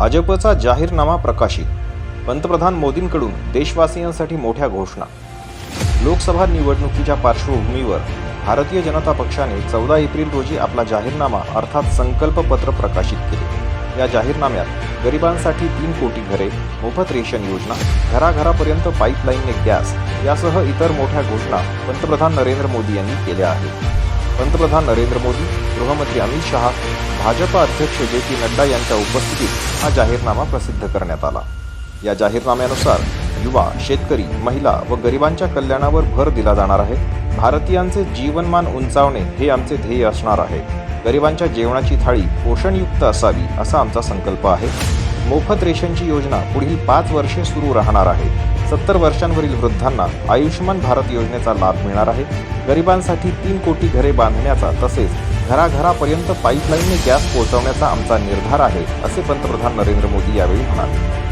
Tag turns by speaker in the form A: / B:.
A: भाजपचा जाहीरनामा प्रकाशित. पंतप्रधान मोदींकडून देशवासियांसाठी मोठ्या घोषणा. लोकसभा निवडणुकीच्या पार्श्वभूमीवर भारतीय जनता पक्षाने चौदा एप्रिल रोजी आपला जाहीरनामा अर्थात संकल्पपत्र प्रकाशित केले. या जाहीरनाम्यात गरिबांसाठी तीन कोटी घरे मोफत रेशन योजना घराघरापर्यंत पाईपलाईनने गॅस यासह इतर मोठ्या घोषणा पंतप्रधान नरेंद्र मोदी यांनी केल्या आहेत. पंतप्रधान नरेंद्र मोदी गृहमंत्री अमित शहा भाजपा अध्यक्ष जे पी नड्डा यांच्या उपस्थितीत हा जाहीरनामा प्रसिद्ध करण्यात आला. या जाहीरनाम्यानुसार युवा शेतकरी महिला व गरिबांच्या कल्याणावर भर दिला जाणार आहे. भारतीयांचे जीवनमान उंचावणे हे आमचे ध्येय असणार आहे. गरिबांच्या जेवणाची थाळी पोषणयुक्त असावी असा आमचा संकल्प आहे. मोफत रेशनची योजना पुढील पाच वर्षे सुरू राहणार आहे. सत्तर वर्षांवरील वृद्धांना आयुष्यमान भारत योजनेचा लाभ मिळणार आहे. गरिबांसाठी तीन कोटी घरे बांधण्याचा तसेच घराघरापर्यंत पाईपलाईनने गॅस पोहोचवण्याचा आमचा निर्धार आहे असे पंतप्रधान नरेंद्र मोदी यावेळी म्हणाले.